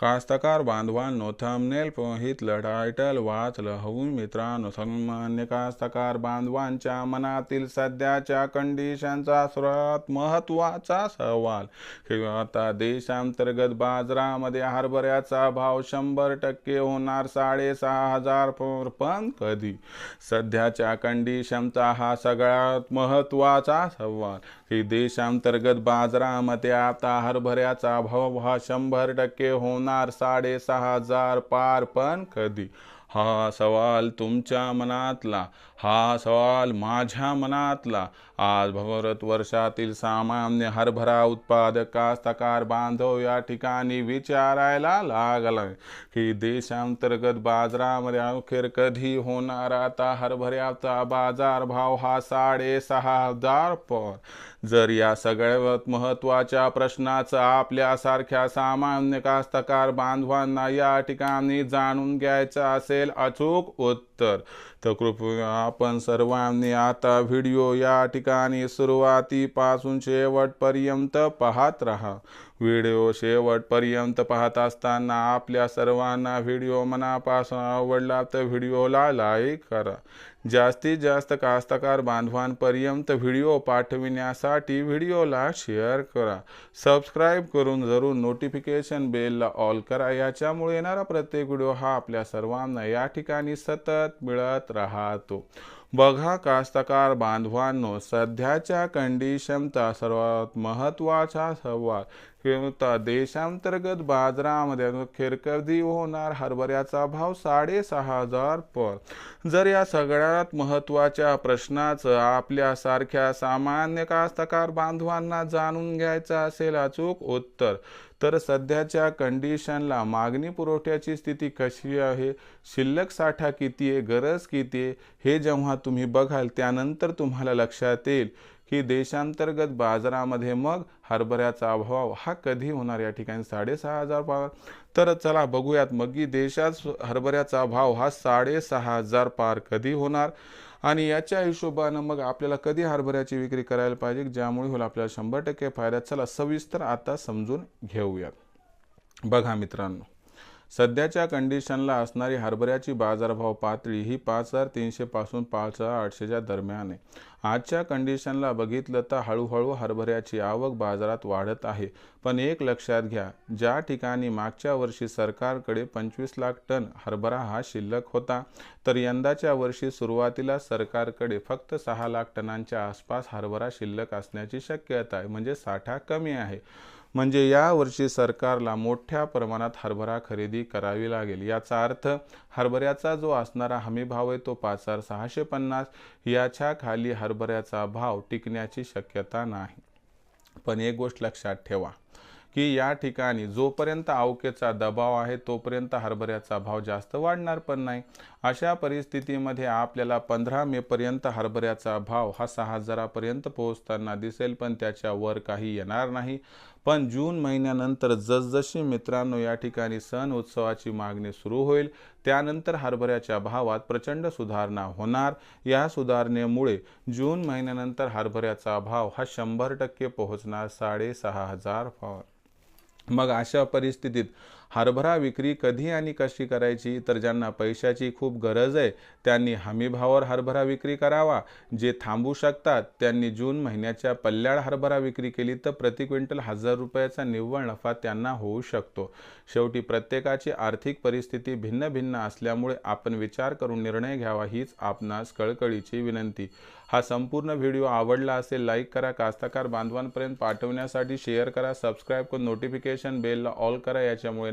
कास्तकार बांधवांनो thumbnail पोहितलं title वाचलं. हवून मित्रांनो सामान्य कास्तकार बांधवांच्या मनातील सध्याच्या कंडिशनचा सर्वात महत्त्वाचा सवाल. किंवा आता देशांतर्गत बाजारामध्ये हरभऱ्याचा भाव शंभर टक्के होणार साडेसहा हजार पण कधी? सध्याच्या कंडिशनचा हा सगळ्यात महत्त्वाचा सवाल. की देशांतर्गत बाजारामध्ये आता हरभऱ्याचा भाव हा शंभर टक्के होणार साडेसहा हजार पार पण कधी? हा सवाल तुमच्या मनातला हा सवाल माझ्या मनातला. आज भारत वर्षातील सामान्य हरभरा उत्पादक कास्तकार बांधव या ठिकाणी विचारायला लागला की देशांतर्गत बाजारामध्ये अखेर कधी होणार आता हरभऱ्याचा बाजारभाव हा साडेसहा हजार पर? जर या सगळ्यात महत्त्वाच्या प्रश्नाचं आपल्यासारख्या सामान्य कास्तकार बांधवांना या ठिकाणी जाणून घ्यायचं असेल अचूक उत्तर तर कृपया आपण सर्वांनी आता व्हिडिओ या ठिकाणी सुरुवातीपासून शेवटपर्यंत पाहत राहा. व्हिडिओ शेवटपर्यंत पाहत असताना आपल्या सर्वांना व्हिडिओ मनापासून आवडला तर व्हिडिओला लाईक करा. जास्तीत जास्त कास्तकार बांधवांपर्यंत व्हिडिओ पाठविण्यासाठी व्हिडिओला शेअर करा. सबस्क्राईब करून जरूर नोटिफिकेशन बेलला ऑल करा. याच्यामुळे येणारा प्रत्येक व्हिडिओ हा आपल्या सर्वांना या ठिकाणी सतत मिळत राहतो. बघा कास्तकार बांधवांनो सध्याच्या कंडिशनचा सर्वात महत्त्वाचा संवाद किंवा देशांतर्गत बाजारामध्ये अखेर कधी होणार. हरभऱ्याचा भाव साडेसहा हजार पर जर या सगळ्यात महत्त्वाच्या प्रश्नाचं आपल्यासारख्या सामान्य कास्तकार बांधवांना जाणून घ्यायचं असेल अचूक उत्तर तर सध्याच्या कंडिशनला मागणी पुरवठ्याची स्थिती कशी आहे? शिल्लक साठा किती आहे गरज किती आहे हे जेव्हा तुम्ही बघाल त्यानंतर तुम्हाला लक्षात येईल. की देशांतर्गत बाजारामध्ये मग हरभऱ्याचा अभाव हा कधी होणार? या ठिकाणी साडेसहा हजार पार तर चला बघूयात मग की देशात हरभऱ्याचा भाव हा साडेसहा हजार पार कधी होणार? आणि याच्या हिशोबानं मग आपल्याला कधी हरभऱ्याची विक्री करायला पाहिजे? ज्यामुळे होईल आपल्याला शंभर टक्के फायदा. चला सविस्तर आता समजून घेऊयात. बघा मित्रांनो. सध्याच्या कंडिशनला असणारी हरभऱ्याची बाजारभाव पातळी ही पाच हजार तीनशेपासून पाच हजार आठशेच्या दरम्यान आहे. आजच्या कंडिशनला बघितलं तर हळूहळू हरभऱ्याची आवक बाजारात वाढत आहे. पण एक लक्षात घ्या ज्या ठिकाणी मागच्या वर्षी सरकारकडे पंचवीस लाख टन हरभरा हा शिल्लक होता तर यंदाच्या वर्षी सुरुवातीला सरकारकडे फक्त सहा लाख टनांच्या आसपास हरभरा शिल्लक असण्याची शक्यता आहे म्हणजे साठा कमी आहे. म्हणजे यावर्षी सरकारला मोठ्या प्रमाणात हरभरा खरेदी करावी लागेल. याचा अर्थ हरभऱ्याचा जो असणारा हमीभाव आहे तो पाच हजार सहाशे पन्नास याच्या खाली हरभऱ्याचा भाव टिकण्याची शक्यता नाही. पण एक गोष्ट लक्षात ठेवा की या ठिकाणी जोपर्यंत अवकेचा दबाव आहे तोपर्यंत हरभऱ्याचा भाव जास्त वाढणार पण नाही. अशा परिस्थितीमध्ये आपल्याला पंधरा मेपर्यंत हरभऱ्याचा भाव हा सहा हजारापर्यंत पोहोचताना दिसेल पण त्याच्या वर काही येणार नाही. पण जून महिन्यानंतर जसजशी मित्रांनो या ठिकाणी सण उत्सवाची मागणी सुरू होईल त्यानंतर हरभऱ्याच्या भावात प्रचंड सुधारणा होणार. या सुधारणेमुळे जून महिन्यानंतर हरभऱ्याचा भाव हा शंभर टक्के पोहोचणार साडेसहा हजार भाव मग अशा परिस्थितीत हरभरा विक्री कधी आणि कशी करायची? तर ज्यांना पैशाची खूप गरज आहे त्यांनी हमीभावावर हरभरा विक्री करावा. जे थांबू शकतात त्यांनी जून महिन्याच्या पल्ल्याळ हरभरा विक्री केली तर प्रति क्विंटल हजार रुपयाचा निव्वळ नफा त्यांना होऊ शकतो. शेवटी प्रत्येकाची आर्थिक परिस्थिती भिन्न भिन्न असल्यामुळे आपण विचार करून निर्णय घ्यावा हीच आपणास कळकळीची विनंती. हा संपूर्ण व्हिडिओ आवडला असेल लाईक करा कास्ताकार बांधवांपर्यंत पाठवण्यासाठी शेअर करा सबस्क्राईब करून नोटिफिकेशन बेलला ऑल करा याच्यामुळे